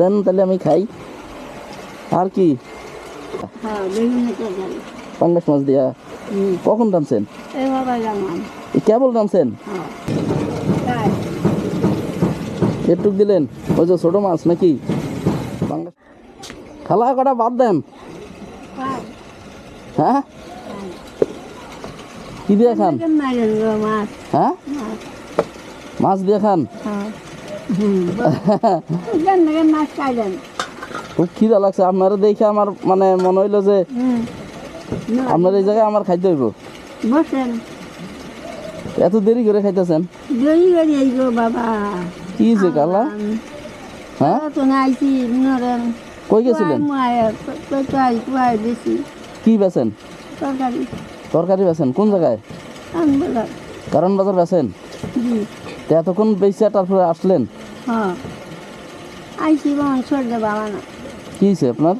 দেন তাহলে আমি খাই। আর কি? হ্যাঁ পাঙ্গাস মাছ দিয়া। কখন রাঁধছেন কেবল রাঁধছেন হ্যাঁ। এটুক দিলেন। ওই যে ছোট মাছ নাকি? পাঙ্গাস খালা কটা বাদ দেন। হ্যাঁ? কি দিয়ে খান? গো মাছ। হ্যাঁ? মাছ। দিয়ে খান? খুব খিদা লাগছে। আপনারা দেখে আমার মানে মনে হইল যে আপনার এই জায়গায় আমার খাইতে হইব। বসেন। এত দেরি করে খাইতেছেন? দেরি করে এই বাবা। কি হয়েছে কালা? হ্যাঁ? তো নাইছি নরেন কই গেছিলেন? তরকারি কুয়ায় বেশি কি বেছেন তরকারি। তরকারি বেছেন কোন জায়গায়। কারণ বাজার। বেছেন তো এতক্ষণ বেচে তারপরে আসলেন? হ্যাঁ। বাবা বাবা না। কি হয়েছে আপনার?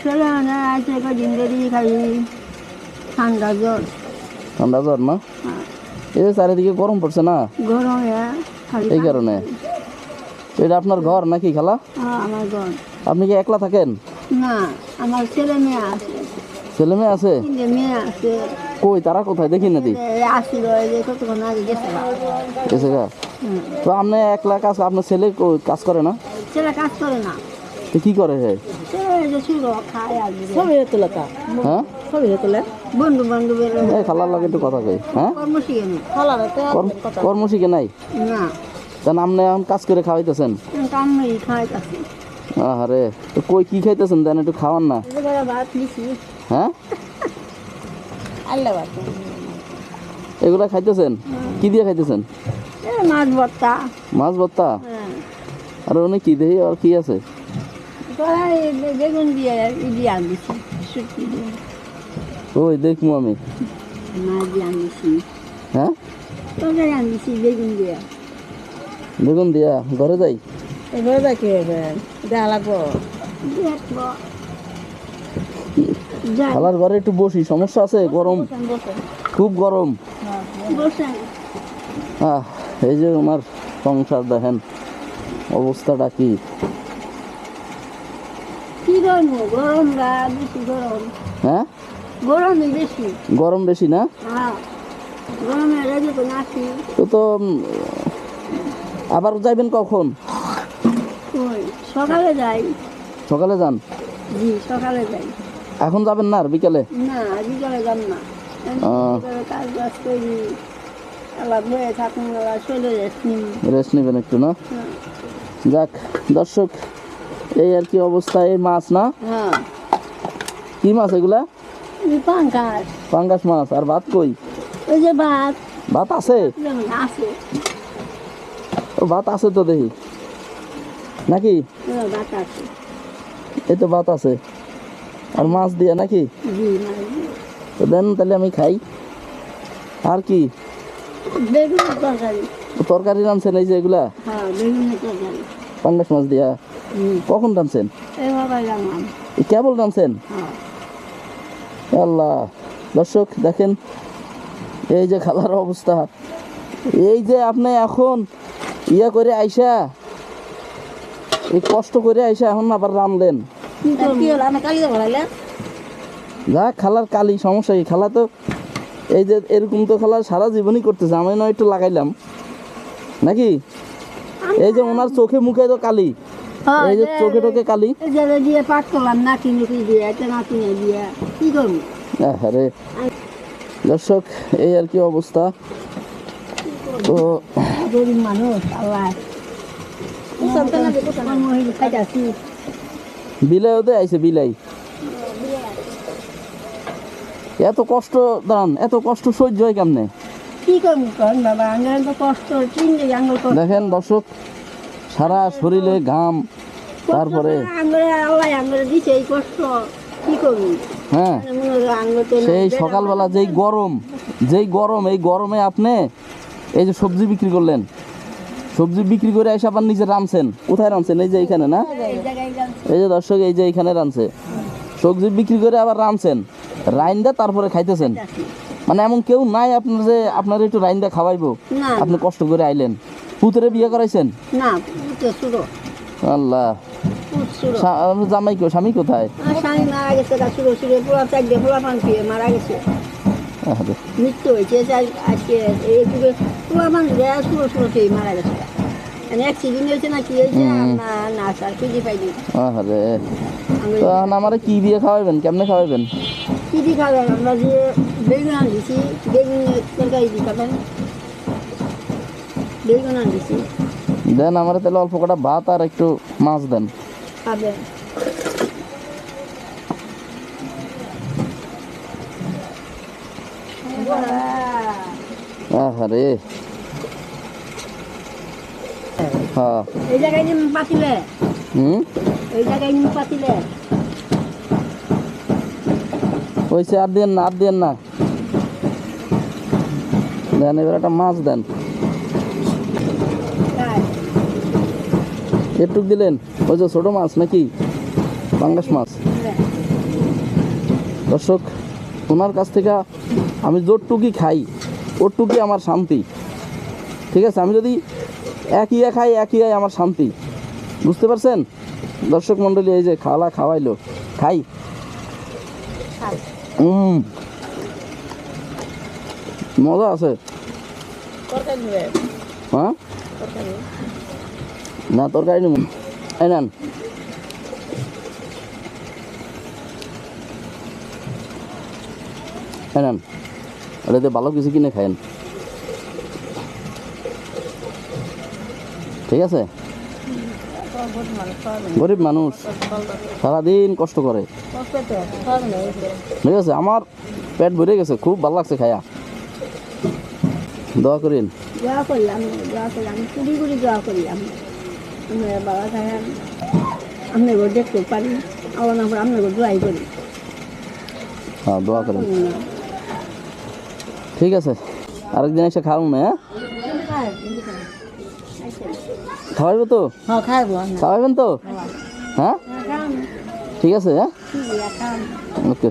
সরে মানে আইসে কদিন দেরি খালি ঠান্ডা জ্বর। ঠান্ডা জ্বর না? হ্যাঁ। এই যে চারিদিকে গরম পড়ছে না? গরমে খালি এই কারণে। এটা আপনার ঘর নাকি খালা? হ্যাঁ আমার আপনি কি একলা থাকেন? না আমার ছেলে মেয়ে আছে। ছেলে মেয়ে আছে? মেয়ে আছে। কই তারা কোথায়? দেখি না দি। গেছে গা। তো আপনি একলা কাজ আপনার ছেলে কাজ করে না? ছেলে কাজ করে না। তো কি করে হে হ্যাঁ? খালার লাগে একটু কথা কই হ্যাঁ? কর্ম শিখে নি। ফলার তো কর্ম- কর্ম শিখে নাই? না। তা আপনি এখন কাজ করে খাওয়াইতেছেন? আরে তো কই কি খাইতেছেন? দেন একটু খাওয়ান না। হ্যাঁ? এগুলা খাইতেছেন? কি দিয়ে খাইতেছেন? মাছ ভর্তা। মাছ ভর্তা? হ্যাঁ। আর উনি কি দেহি? আর কি আছে? বেগুন দিয়ে ই দিয়ে আনছি শুটকি দিয়ে। ওই দেখব আমি। মাছ দিয়ে আনছি হ্যাঁ? তরকারি আনছি বেগুন দিয়ে। বেগুন দিয়া? ঘরে যাই? এবারে দেখে দেওয়া লাগবো। দেখব যাই খালার ঘরে একটু বসি সমস্যা আছে? গরম। খুব গরম। বসেন। আহ এই যে আমার সংসার দেখেন অবস্থাটা কি? কি গরম বেশি হ্যাঁ? গরম বেশি না? হ্যাঁ তো আবার যাইবেন কখন? সকালে যাই। সকালে যান? জি সকালে যাই। এখন যাবেন না আর বিকেলে? না যাব না। রেস্ট নেবেন একটু না? যাক দর্শক এই আর কি অবস্থা এই মাছ না? হ্যাঁ। কি মাছ এগুলা? এই পাঙ্গাস মাছ আর ভাত কই? ওই যে ভাত। ভাত আছে? আছে। ও ভাত আছে তো দেখি। নাকি? হ্যাঁ, ভাত আছে। এই তো ভাত আছে। আর মাছ দিয়ে নাকি? তো দেন তাহলে আমি খাই। আর কি? তরকারি। রাঁধছেন এই যে এগুলা? হ্যাঁ পাঙ্গাস মাছ দিয়া? কখন রাঁধছেন? কেবল রাঁধছেন? হ্যাঁ। আল্লাহ। দর্শক দেখেন এই যে খালার অবস্থা। এই যে আপনি এখন ইয়া করে আইসা এই কষ্ট করে আইসা এখন আবার রামলেন যা খালার কালি সমস্যা কি? খালা তো এই যে এরকম তো খালা সারা জীবনই করতেছে আমি নয় একটু লাগাইলাম। নাকি? এই যে ওনার চোখে মুখে তো কালি। হ্যাঁ, এই যে চোখে টোকে কালি। এই দিয়ে পাট করলাম নাকি নুকি দিয়ে একটা দিয়ে। কি করব? আরে দর্শক এই আর কি অবস্থা? তো গরিব মানুষ আল্লাহ। বিলাই ওদের আইছে বিলাই। এত কষ্ট দাঁড়ান এত কষ্ট সহ্য হয় কেমনে? দেখেন দর্শক সারা শরীরে ঘাম তারপরে হ্যাঁ। সেই সকালবেলা যেই গরম যেই গরম এই গরমে আপনি এই যে সবজি বিক্রি করলেন সবজি বিক্রি করে এসে আবার নিজে রামছেন। কোথায় রামছেন? এই যে এইখানে না? এই যে দর্শক এই যে এইখানে রানছে সবজি বিক্রি করে আবার রামছেন রাইন্দা তারপরে খাইতেছেন। মানে এমন কেউ নাই আপনার যে আপনার একটু রাইন্দা খাওয়াইবো। আপনি কষ্ট করে আইলেন। পুতরে বিয়ে করাইছেন? না আল্লাহ। জামাই কো স্বামী কোথায়? স্বামী মারা গেছে মারা গেছে। মৃত্যু হয়েছে আজকে মারা গেছে। আরে আমি তো এখন আমারে কি দিয়ে খাওয়াবেন কেমনে খাওয়াবেন কি দিয়ে খাবেন আমরা যে বেগুন আনছি বেগুন তরকারি দিয়ে খাবেন বেগুন আনছি দেন আমার তাহলে অল্প কটা ভাত আর একটু মাছ দেন খাবেন আরে হ্যাঁ। এই জায়গায় নিম পাতিলে। হুম? এই জায়গায় নিম পাতিলে। ওইসে আর দেন না আর দেন না। দেন এবার একটা মাছ দেন। তাই। একটুক দিলেন। ওই যে ছোটো মাছ নাকি? পাঙ্গাস মাছ। দর্শক ওনার কাছ থেকে আমি যতটুকি খাই ওটুকি আমার শান্তি। ঠিক আছে? আমি যদি এক খাই এক ইয়াই আমার শান্তি। বুঝতে পারছেন? দর্শক মণ্ডলী এই যে খাওয়া খাওয়াইলো খাই। হুম মজা আছে। হ্যাঁ? না তরকারি নেব। এই নেন। এই নেন। ভালো কিছু কিনে খায়েন ঠিক আছে? গরিব মানুষ সারাদিন কষ্ট করে। ঠিক আছে আমার পেট ভরে গেছে খুব ভালো লাগছে খায়া। দোয়া করিন। দোয়া করি আমি দোয়া করি কুড়ি কুড়ি দোয়া করি আমি আমার বাবা থাকে আপনার ঘর দেখতে পারি আমার না আপনার ঘর দোয়াই করি। হ্যাঁ দোয়া করেন। ঠিক আছে আরেকদিন এসে খাওয়াবো না হ্যাঁ? খাওয়াইবে তো? হ্যাঁ খাওয়াইবেন তো? হ্যাঁ? ঠিক আছে হ্যাঁ? ওকে।